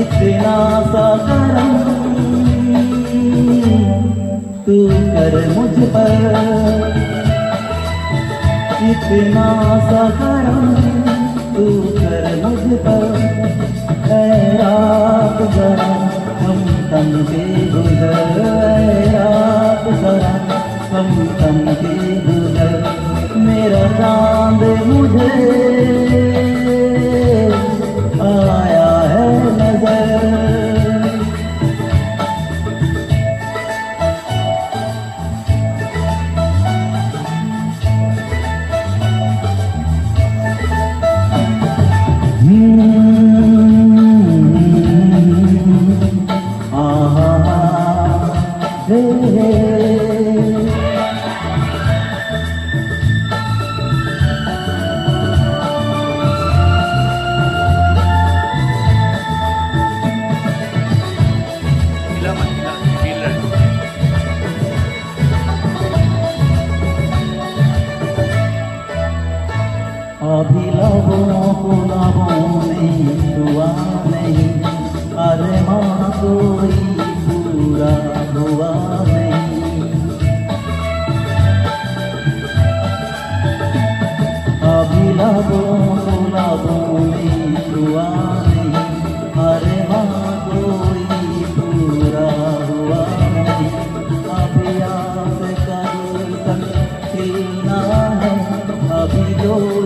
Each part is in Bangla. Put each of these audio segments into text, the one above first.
इतना सा करम तू कर मुझ पर इतना सा करम तू कर मुझ पर रात जरा हम तम के गुजर रात जरा हम तम के मेरा चांद मुझे आया है नजर Gila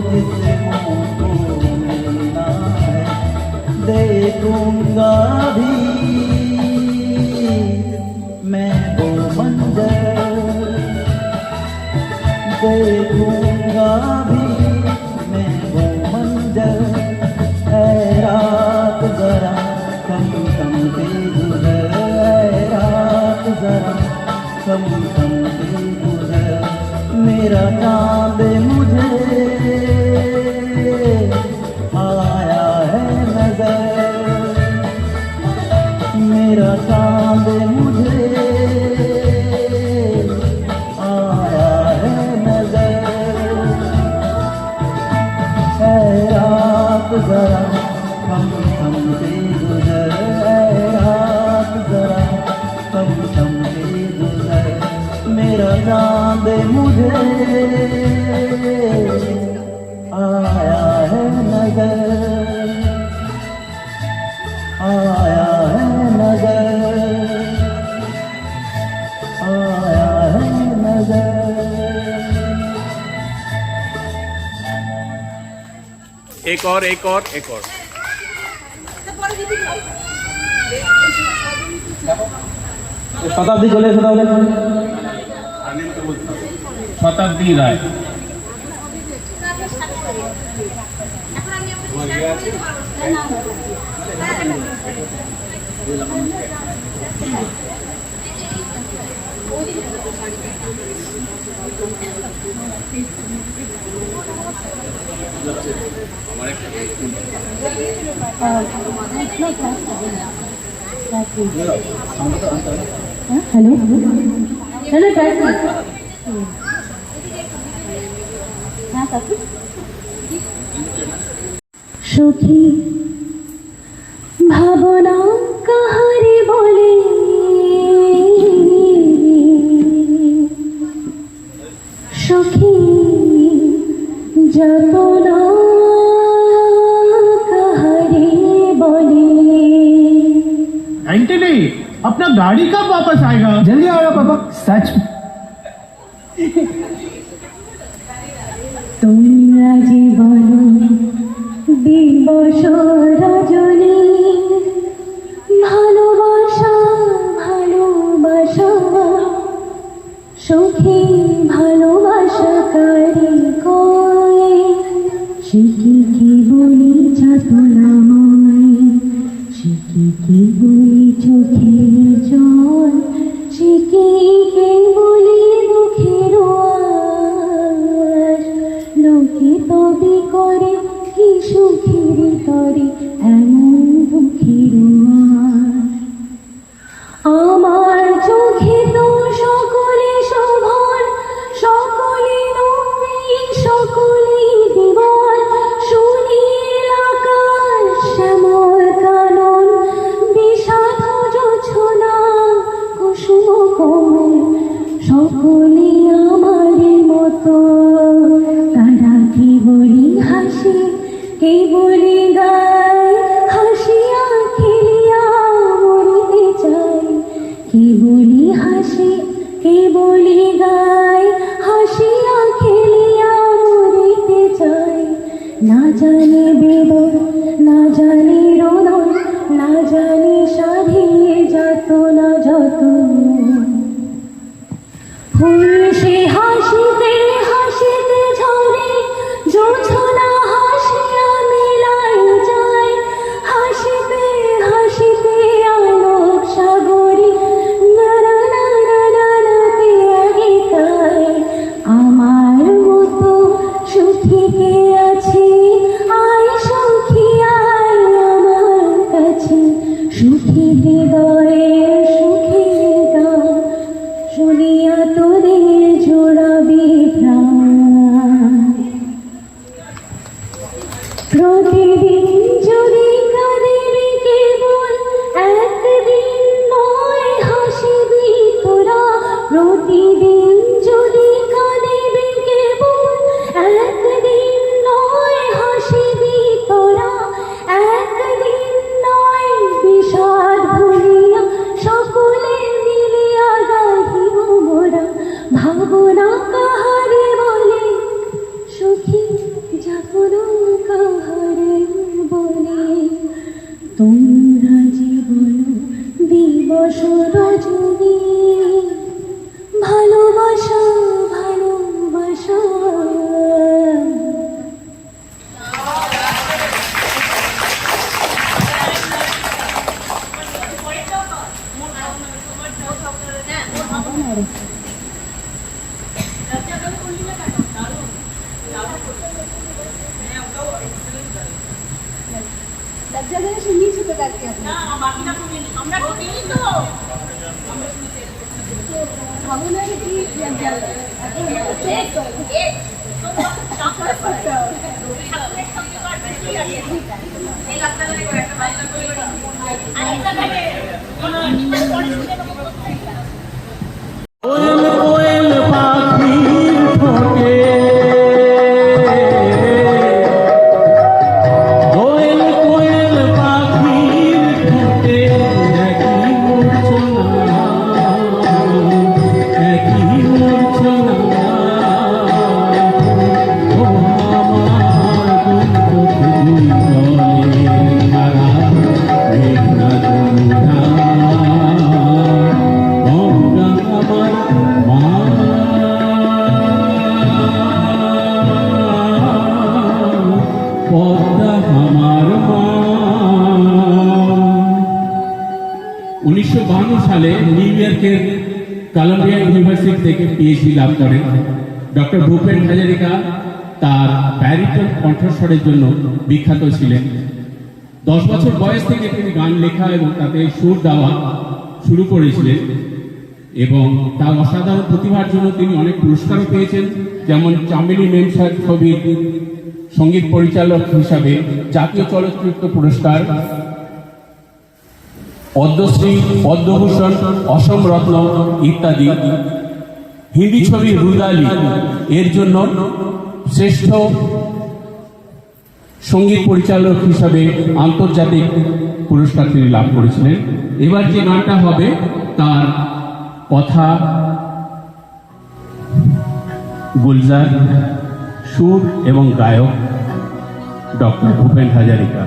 जो जिसमों को मिलना है देखूंगा भी मैं वो मंजर देखूंगा भी मैं वो मंजर है रात जरा कम कम के गुजर है रात जरा कम कम के गुजर मेरा चांद चांद मुझे आया है नजर आया है नजर आया है नजर एक और एक और एक और শতাব্দী চলে এসে তাহলে শতাব্দী রায়। হ্যালো? হ্যালো সখী ভাবনা কাহারে বলে সখী যতনা কাহারে বলে एंटनी अपना गाड़ी कब वापस आएगा जल्दी आएगा पापा सच এই হাজেরিকা তার ব্যারিটন কণ্ঠস্বরের জন্য বিখ্যাত ছিলেন। দশ বছর বয়স থেকে তিনি গান লেখা এবং তাতে সুর দেওয়া শুরু করেছিলেন এবং তার অসাধারণ প্রতিভার জন্য তিনি অনেক পুরস্কারও পেয়েছেন, যেমন চামেলি মেমসার ছবির সংগীত পরিচালক হিসাবে জাতীয় চলচ্চিত্র পুরস্কার, পদ্মশ্রী, পদ্মভূষণ, অসম রত্ন ইত্যাদি। হিন্দি ছবি রুদালি এর জন্য শ্রেষ্ঠ সংগীত পরিচালক হিসাবে আন্তর্জাতিক পুরস্কার তিনি লাভ করেছিলেন। এবার যে গানটা হবে, তার কথা গুলজার সুর এবং গায়ক ডক্টর ভূপেন হাজারিকা।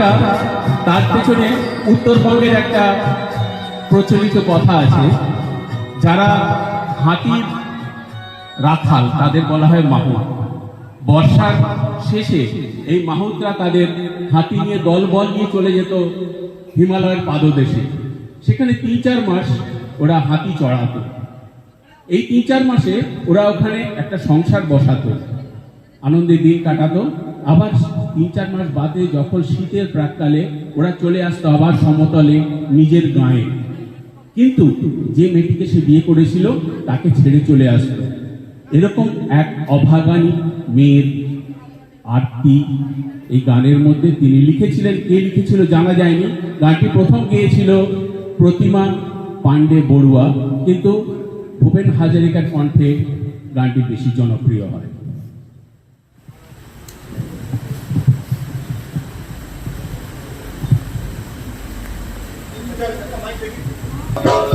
এবার তার পেছনে উত্তরবঙ্গের একটা প্রচলিত কথা আছে। যারা হাতির রাখাল, তাদের বলা হয় মাহুত। বর্ষার শেষে এই মাহুতরা তাদের হাতি নিয়ে দল বল নিয়ে চলে যেত হিমালয়ের পাদদেশে। সেখানে তিন চার মাস ওরা হাতি চড়াতো। এই তিন চার মাসে ওরা ওখানে একটা সংসার বসাতো। আনন্দে দিন কাটাতো। আবার তিন চার মাস বাদে যখন শীতের প্রাককালে ওরা চলে আসতো আবার সমতলে নিজের গায়ে। কিন্তু যে মেয়েটিকে সে বিয়ে করেছিল, তাকে ছেড়ে চলে আসতো। এরকম এক অভাগানী মেয়ের আরতি এই গানের মধ্যে তিনি লিখেছিলেন। কে লিখেছিল জানা যায়নি। গানটি প্রথম গেয়েছিল প্রতিমা পাণ্ডে বড়ুয়া। কিন্তু ভূপেন হাজারিকার কণ্ঠে গানটি বেশি জনপ্রিয় হয়। Oh.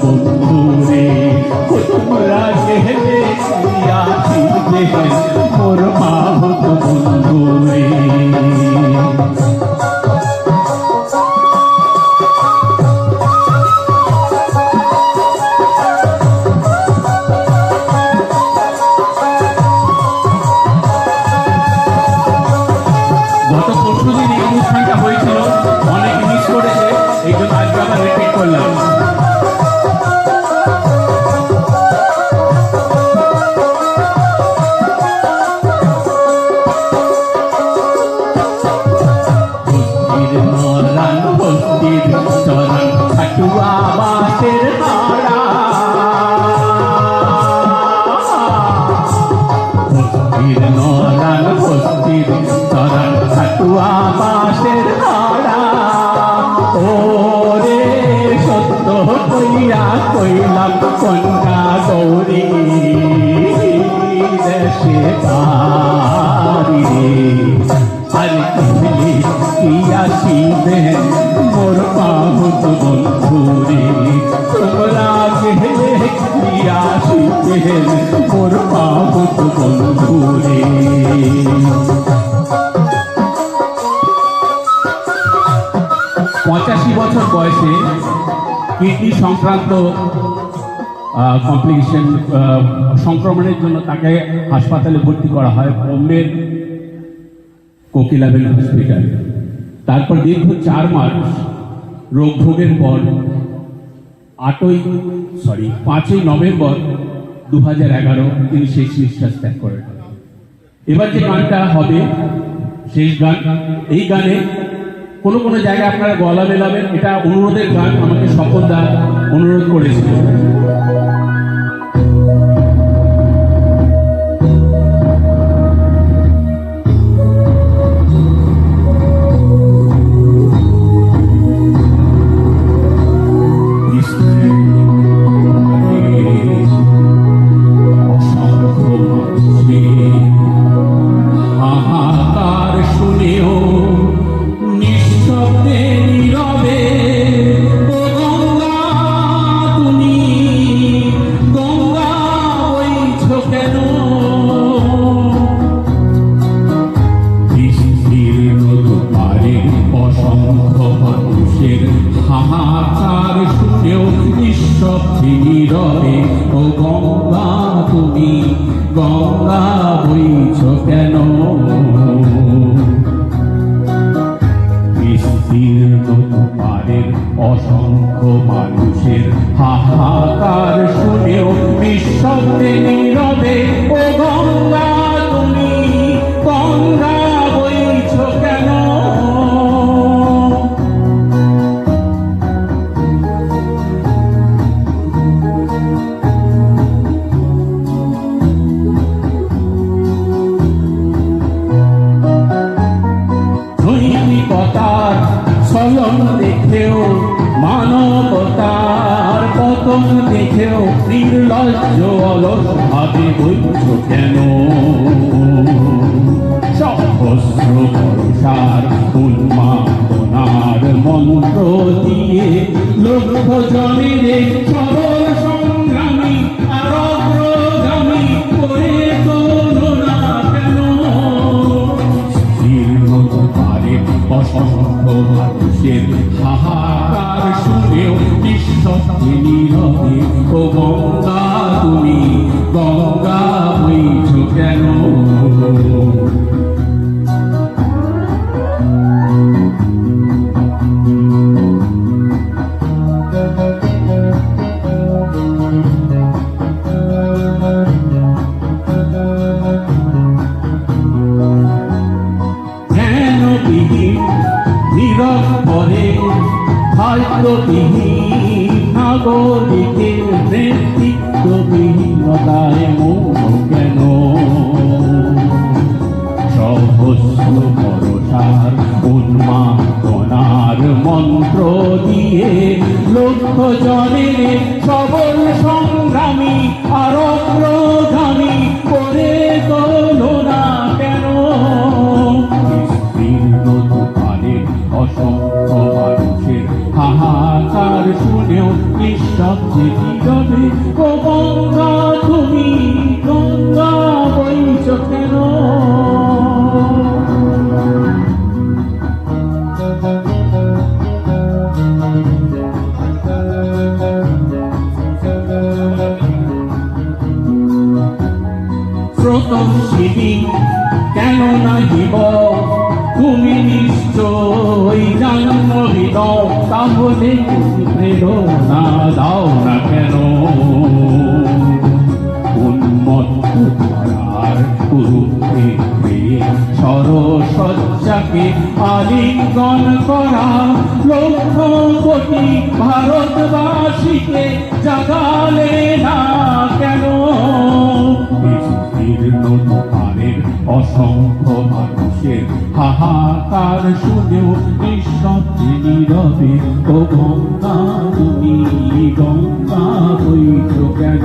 পাহুত নরান হস্তির তরান খাটুয়া বাসের হারা ওরে সত্য কইয়া কইলাম কন্যা গৌরী দেশে তারি আর কহিলি কি আসিবে মোর পাহুত বন্ধু রে তোমরা গেলে কি আসিবে মোর পাহুত বন্ধু রে পঁচাশি বছর বয়সে কিডনি সংক্রান্ত কমপ্লিকেশন সংক্রমণের জন্য তাকে হাসপাতালে ভর্তি করা হয় বোম্বের কোকিলাবেন হসপিটাল তারপর দীর্ঘ চার মাস রোগ ভোগের পর আটই সরি পাঁচই নভেম্বর দু হাজার এগারো তিনি শেষ নিঃশ্বাস ত্যাগ করেন এবার যে গানটা হবে, শেষ গান, এই গানে কোনো কোনো জায়গায় আপনারা গলা মেলাবেন এটা অনুরোধের গান, আমাকে স্বপন দা অনুরোধ করেছিল। পতন দেখেও নির্লজ্জ অলস ভাবে বইছ কেন? সহস্র ভরসার উন্মাদনার মন্ত্র দিয়ে লক্ষ জনের সরল সংগ্রামী আর অগ্রগামী অসংখ্য মানুষের হাহাকার শুনেও নিঃশব্দে নীরবে ও গঙ্গা তুমি গঙ্গা বইছ কেন নীরব খাদ্যবিহীন নাগরিকের নেতৃত্ববিহীনতায় মৌন কেন সহস্র ভরসার উন্মাদনার মন্ত্র দিয়ে লক্ষ জনের সবল সংগ্রামী আর অগ্রগামী করে তোলো না কেন? বিস্তীর্ণ দুপারে অসংখ্য শুনেও নিঃশব্দে নীরবে ও গঙ্গা তুমি গঙ্গা বইছ কেন? স্রোতস্বিনী কেন নাহিব? তুমি নিশ্চয় জন্মবিদ তাহলে প্রেরণা দাও না কেন? উন্মত্ত ধারার কুরুক্ষেত্রে সরসজ্জাকে আলিঙ্গন করা? লক্ষ ভারতবাসীকে জাগালে না কেন? অসংখ্য মানুষের হাহাকার শুনেও নিঃশব্দে নীরবে, ও গঙ্গা, তুমি গঙ্গা বইছ কেন?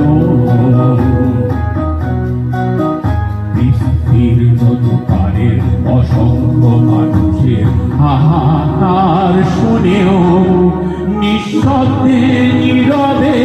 অসংখ্য মানুষের হাহাকার শুনেও নিঃশব্দে নীরবে